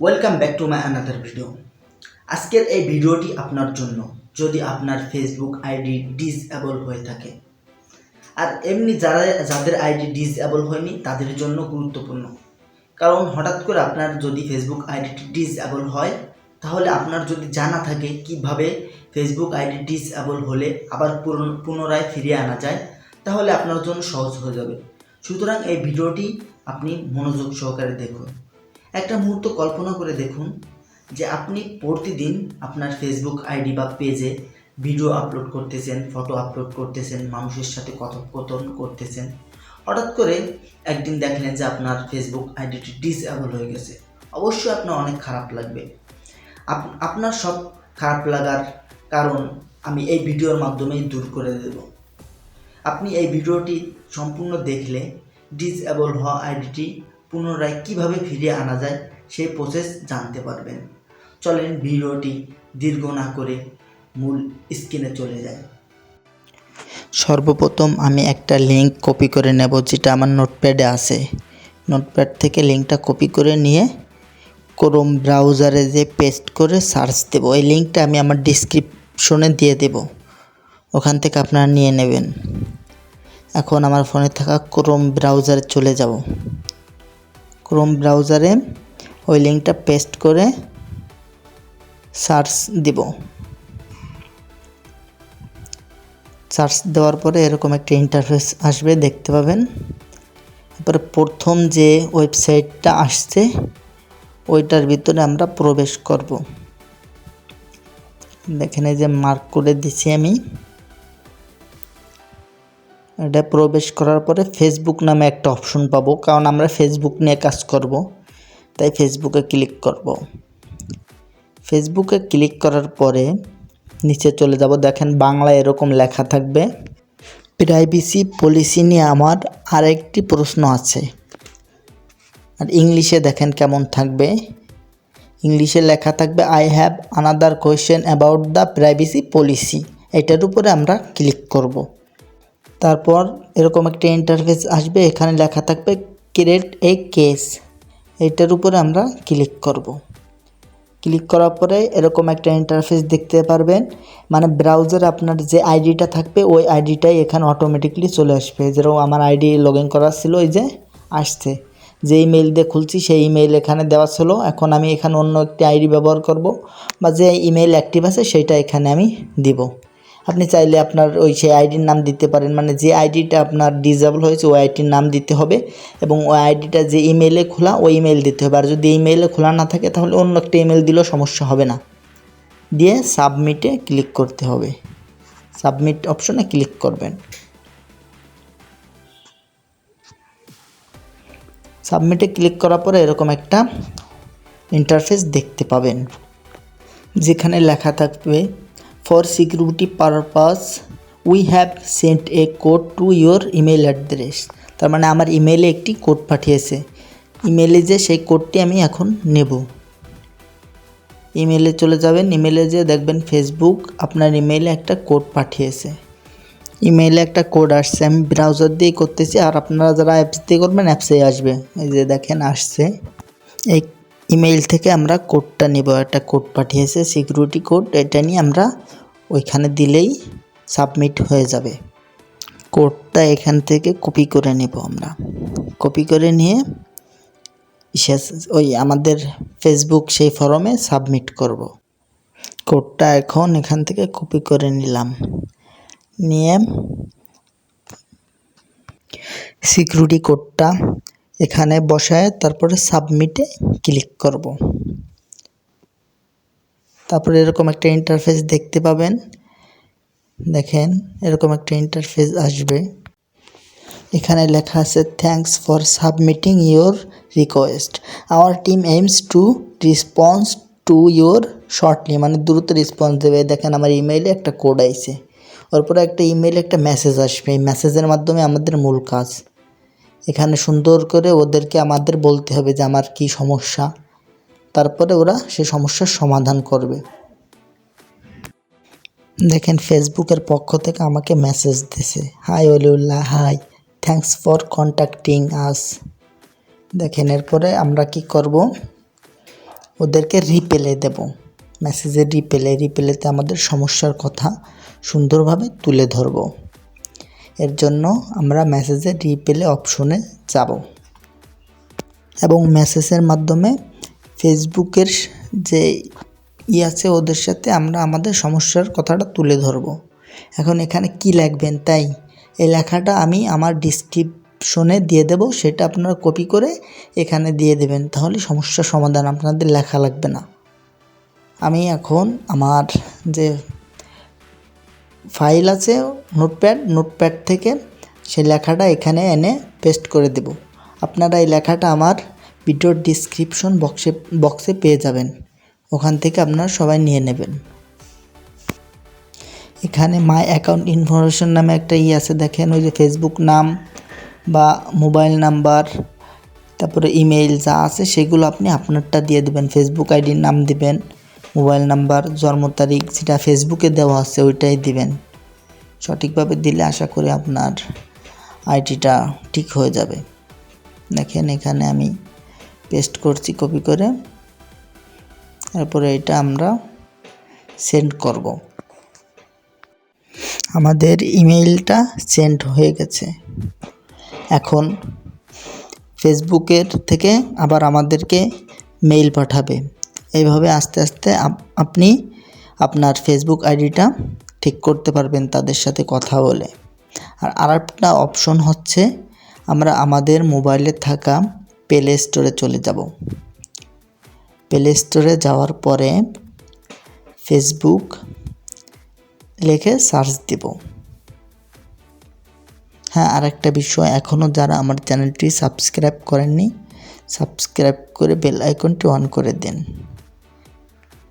Welcome back to my another video আজকের এই ভিডিওটি আপনার জন্য, যদি আপনার ফেসবুক আইডি ডিসএবল হয়ে থাকে। আর এমনি যারা, যাদের আইডি ডিসএবল হয়নি, তাদের জন্য গুরুত্বপূর্ণ। কারণ হঠাৎ করে আপনার যদি ফেসবুক আইডিটি ডিসএবল হয়, তাহলে আপনার যদি জানা থাকে কীভাবে ফেসবুক আইডি ডিসএবল হলে আবার পুন- পুনরায় ফিরিয়ে আনা যায়, তাহলে আপনার জন্য সহজ হয়ে যাবে। সুতরাং এই ভিডিওটি আপনি মনোযোগ সহকারে দেখুন। একটা মুহূর্ত কল্পনা করে দেখুন যে আপনি প্রতিদিন আপনার ফেসবুক আইডি বা পেজে ভিডিও আপলোড করতেছেন ফটো আপলোড করতেছেন, মানুষের সাথে কথোপকথন করতেছেন। হঠাৎ করে একদিন দেখলেন যে আপনার ফেসবুক আইডিটি ডিসএবল হয়ে গেছে। অবশ্যই আপনার অনেক খারাপ লাগবে। আপ- আপনার সব খারাপ লাগার কারণ আমি এই ভিডিওর মাধ্যমেই দূর করে দেব। আপনি এই ভিডিওটি সম্পূর্ণ দেখলে ডিসএবল হওয়া আইডিটি পুনরায় কীভাবে ফিরিয়ে আনা যায় সেই প্রসেস জানতে পারবেন। চলেন ভিডিওটি দীর্ঘ না করে মূল স্ক্রিনে চলে যায় সর্বপ্রথম আমি একটা লিঙ্ক কপি করে নেব, যেটা আমার নোটপ্যাডে আছে। নোটপ্যাড থেকে লিঙ্কটা কপি করে নিয়ে ক্রোম ব্রাউজারে যে পেস্ট করে সার্চ দেব, এই লিঙ্কটা আমি আমার ডিসক্রিপশনে দিয়ে দেব। ওখান থেকে আপনারা নিয়ে নেবেন। এখন আমার ফোনে থাকা ক্রোম ব্রাউজারে চলে যাব। ক্রোম ব্রাউজারে ওই লিঙ্কটা পেস্ট করে সার্চ দিব। সার্চ দেওয়ার পরে এরকম একটা ইন্টারফেস আসবে, দেখতে পাবেন। তারপরে প্রথম যে ওয়েবসাইটটা আসছে, ওইটার ভিতরে আমরা প্রবেশ করব। দেখেন এই যে মার্ক করে দিছি আমি। এটা প্রবেশ করার পরে ফেসবুক নামে একটা অপশন পাবো, কারণ আমরা ফেসবুক নিয়ে কাজ করব। তাই ফেসবুকে ক্লিক করব। ফেসবুকে ক্লিক করার পরে নিচে চলে যাব। দেখেন বাংলা এরকম লেখা থাকবে প্রাইভেসি পলিসি নিয়ে আমার আরেকটি প্রশ্ন আছে। আর ইংলিশে দেখেন কেমন থাকবে। ইংলিশে লেখা থাকবে I have another question about the privacy policy এটার উপরে আমরা ক্লিক করব। তারপর এরকম একটা ইন্টারফেস আসবে, এখানে লেখা থাকবে ক্রিয়েট এ কেস এটার উপরে আমরা ক্লিক করব। ক্লিক করার পরে এরকম একটা ইন্টারফেস দেখতে পারবেন। মানে ব্রাউজারে আপনার যে আইডিটা থাকবে, ওই আইডিটাই এখানে অটোমেটিকলি চলে আসবে। যেরকম আমার আইডি লগ ইন করা ছিল ওই যে আসছে। যে ইমেল দিয়ে খুলছি, সেই ইমেল এখানে দেওয়া ছিল। এখন আমি এখানে অন্য একটি আইডি ব্যবহার করব বা যে ইমেল অ্যাক্টিভ আছে সেইটা এখানে আমি দিব। আপনি চাইলে আপনার ওই সেই আইডির নাম দিতে পারেন। মানে যে আইডিটা আপনার ডিজেবল হয়েছে, ওই আইডির নাম দিতে হবে এবং ওই আইডিটা যে ইমেলে খোলা, ওই ইমেল দিতে হবে। আর যদি ইমেলে খোলা না থাকে, তাহলে অন্য একটা ইমেল দিলেও সমস্যা হবে না। দিয়ে সাবমিটে ক্লিক করতে হবে। সাবমিট অপশনে ক্লিক করবেন। সাবমিটে ক্লিক করার পরে এরকম একটা ইন্টারফেস দেখতে পাবেন। যেখানে লেখা থাকবে for security purpose we have sent a code to your email address তার মানে আমার ইমেলে একটি কোড পাঠিয়েছে। ইমেলে যে সেই কোডটি আমি এখন নেব। ইমেলে চলে যাবেন। ইমেলে যে দেখবেন ফেসবুক আপনার ইমেলে একটা কোড পাঠিয়েছে। ইমেলে একটা কোড আসছে। আমি ব্রাউজার দিয়ে করতেছি। আর আপনারা যারা অ্যাপস দিয়ে করবেন অ্যাপসে আসবে। এই যে দেখেন, আসছে। এই ইমেইল থেকে আমরা কোডটা নেব। একটা কোড পাঠিয়েছে। সিকিউরিটি কোড এটা নিয়ে আমরা ওইখানে দিলেই সাবমিট হয়ে যাবে। কোডটা এখান থেকে কপি করে নেব আমরা। কপি করে নিয়ে শেষ- ওই আমাদের ফেসবুক সেই ফরমে সাবমিট করব। কোডটা এখন এখান থেকে কপি করে নিলাম। নিয়ে সিকিউরিটি কোডটা এখানে বসায় তারপরে সাবমিটে ক্লিক করব। তারপরে এরকম একটা ইন্টারফেস দেখতে পাবেন। দেখেন, এরকম একটা ইন্টারফেস আসবে। এখানে লেখা আছে thanks for submitting your request our team aims to response to your shortly মানে দ্রুত রেসপন্স দেবে। দেখেন, আমার ইমেইলে একটা কোড আইছে। ওরপরে একটা ইমেইলে একটা মেসেজ আসবে। এই মেসেজের মাধ্যমে আমাদের মূল কাজ। এখানে সুন্দর করে ওদেরকে আমাদের বলতে হবে যে, আমার কি সমস্যা? তারপরে ওরা সে সমস্যার সমাধান করবে। দেখেন ফেসবুকের পক্ষ থেকে আমাকে মেসেজ দিছে। Hi Oliullah hi thanks for contacting us দেখেন, এরপরে আমরা কি করব? ওদেরকে রিপেলে দেব। মেসেজের রিপেলে রিপেলেতে আমাদের সমস্যার কথা সুন্দরভাবে তুলে ধরব। এর জন্য আমরা মেসেজের রিপেলে অপশনে যাব। এবং মেসেজের মাধ্যমে ফেসবুকের যে ই আছে ওদের সাথে আমরা আমাদের সমস্যার কথাটা তুলে ধরব। এখন এখানে কি লাগবেন তাই এই লেখাটা আমি আমার ডিসক্রিপশনে দিয়ে দেব, সেটা আপনারা কপি করে এখানে দিয়ে দেবেন, তাহলে সমস্যার সমাধান আপনাদের লেখা লাগবে না। আমি এখন আমার যে ফাইল আছে নোটপ্যাড নোটপ্যাড থেকে সেই লেখাটা এখানে এনে পেস্ট করে দেব। আপনারা এই লেখাটা আমার ভিডিওর ডিসক্রিপশন বক্সে বক্সে পেয়ে যাবেন। ওখান থেকে আপনারা সবাই নিয়ে নেবেন। এখানে মাই অ্যাকাউন্ট ইনফরমেশন নামে একটা ই আছে, দেখেন, ওই যে ফেসবুক নাম বা মোবাইল নাম্বার তারপরে ইমেইল যা আছে, সেগুলো আপনি আপনারটা দিয়ে দেবেন। ফেসবুক আইডির নাম দিবেন মোবাইল নাম্বার জন্ম তারিখ, যেটা ফেসবুকে দেওয়া আছে, ওইটাই দিবেন। সঠিকভাবে দিলে আশা করি আপনার আইডিটা ঠিক হয়ে যাবে। দেখেন, এখানে আমি পেস্ট করছি কপি করে। তারপরে এটা আমরা সেন্ড করব। আমাদের ইমেইলটা সেন্ড হয়ে গেছে। এখন ফেসবুকের থেকে আবার আমাদেরকে মেইল পাঠাবে। এইভাবে আস্তে আস্তে আপ- আপনি আপনার ফেসবুক আইডিটা ঠিক করতে পারবেন তাদের সাথে কথা বলে। আর আরেকটা অপশন হচ্ছে, আমরা আমাদের মোবাইলে থাকা প্লে স্টোরে চলে যাব। প্লে স্টোরে যাওয়ার পরে ফেসবুক লিখে সার্চ দেব। হ্যাঁ আরেকটা বিষয় এখনও যারা আমার চ্যানেলটি সাবস্ক্রাইব করেননি, সাবস্ক্রাইব করে বেল আইকনটি অন করে দিন।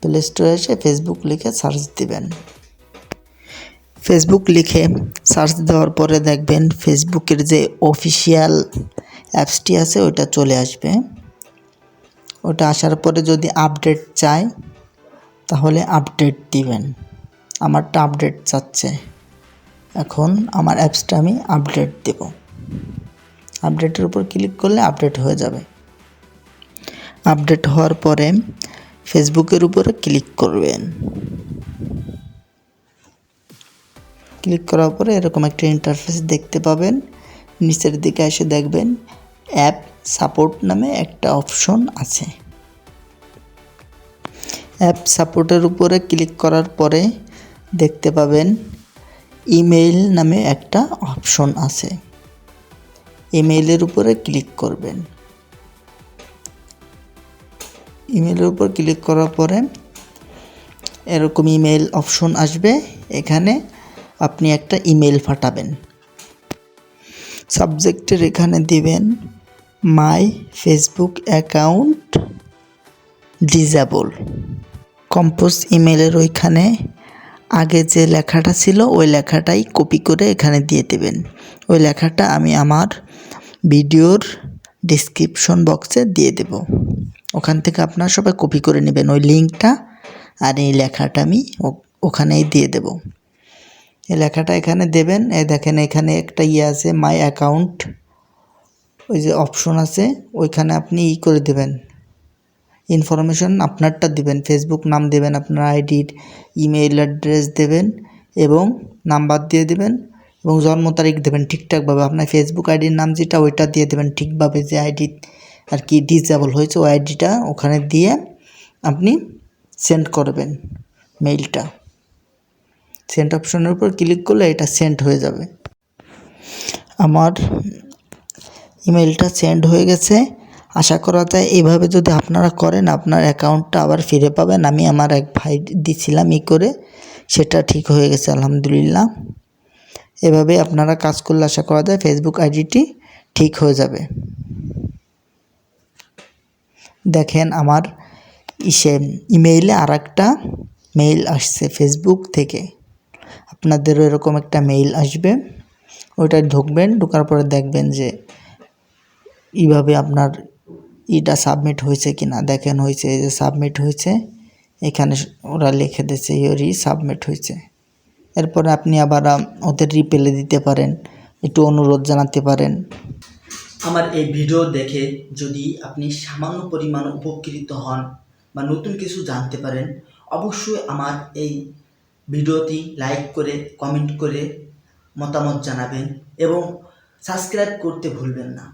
প্লে স্টোরে এসে ফেসবুক লিখে সার্চ দিবেন। ফেসবুক লিখে সার্চ দেওয়ার পরে দেখবেন ফেসবুকের যে অফিসিয়াল অ্যাপসটি আছে, ওইটা চলে আসবে। ওটা আসার পরে যদি আপডেট চাই তাহলে আপডেট দিবেন। আমারটা আপডেট চাচ্ছে এখন আমার অ্যাপসটা আমি আপডেট দেব। আপডেটের উপর ক্লিক করলে আপডেট হয়ে যাবে। আপডেট হওয়ার পরে ফেসবুকের উপরে ক্লিক করবেন। ক্লিক করার পরে এরকম একটা ইন্টারফেস দেখতে পাবেন। নিচের দিকে এসে দেখবেন অ্যাপ সাপোর্ট নামে একটা অপশন আছে। অ্যাপ সাপোর্টের উপরে ক্লিক করার পরে দেখতে পাবেন ইমেইল নামে একটা অপশন আছে। ইমেইলের উপরে ক্লিক করবেন। ইমেইলের উপর ক্লিক করার পরে এরকম ইমেইল অপশন আসবে। এখানে আপনি একটা ইমেইল পাঠাবেন। সাবজেক্টের এখানে দিবেন my Facebook account disable. Compose ইমেলের ওইখানে আগে যে লেখাটা ছিল, ওই লেখাটাই কপি করে এখানে দিয়ে দেবেন। ওই লেখাটা আমি আমার ভিডিওর ডিসক্রিপশন বক্সে দিয়ে দেব। ওখান থেকে আপনারা সবাই কপি করে নেবেন ওই লিঙ্কটা, আর এই লেখাটা আমি ওখানেই দিয়ে দেব। এই লেখাটা এখানে দেবেন। এই দেখেন এখানে একটা ইয়ে আছে, মাই অ্যাকাউন্ট ওই যে অপশন আছে, ওইখানে আপনি ই করে দেবেন। ইনফরমেশন আপনারটা দেবেন ফেসবুক নাম দেবেন, আপনার আইডির ইমেইল অ্যাড্রেস দেবেন এবং নাম্বার দিয়ে দেবেন এবং জন্ম তারিখ দেবেন ঠিকঠাকভাবে। আপনার ফেসবুক আইডির নাম যেটা, ওইটা দিয়ে দেবেন ঠিকভাবে যে আইডি আর কি ডিসেবল হয়েছে, ওই আইডিটা ওখানে দিয়ে আপনি সেন্ড করবেন মেইলটা সেন্ড অপশনের উপর ক্লিক করলে এটা সেন্ড হয়ে যাবে। আমার ইমেলটা সেন্ড হয়ে গেছে। আশা করা যায় এইভাবে যদি আপনারা করেন, আপনার অ্যাকাউন্টটা আবার ফিরে পাবেন। আমি আমার এক ভাই দিছিলাম ই করে, সেটা ঠিক হয়ে গেছে, আলহামদুলিল্লাহ। এভাবে আপনারা কাজ করলে আশা করা যায় ফেসবুক আইডিটি ঠিক হয়ে যাবে। দেখেন আমার ইসে ইমেইলে আর একটা মেইল আসছে ফেসবুক থেকে। আপনাদেরও এরকম একটা মেইল আসবে। ওইটায় ঢুকবেন, ঢোকার পরে দেখবেন যে এইভাবে আপনার ইটা সাবমিট হয়েছে কি না দেখেন হয়েছে যে সাবমিট হয়েছে, এখানে ওরা লিখে দিয়েছে ইয়োরই সাবমিট হয়েছে। এরপরে আপনি আবার ওদের রিপেলে দিতে পারেন, একটু অনুরোধ জানাতে পারেন। আমার এই ভিডিও দেখে যদি আপনি সামান্য পরিমাণ উপকৃত হন বা নতুন কিছু জানতে পারেন, অবশ্যই আমার এই ভিডিওটি লাইক করে কমেন্ট করে মতামত জানাবেন এবং সাবস্ক্রাইব করতে ভুলবেন না।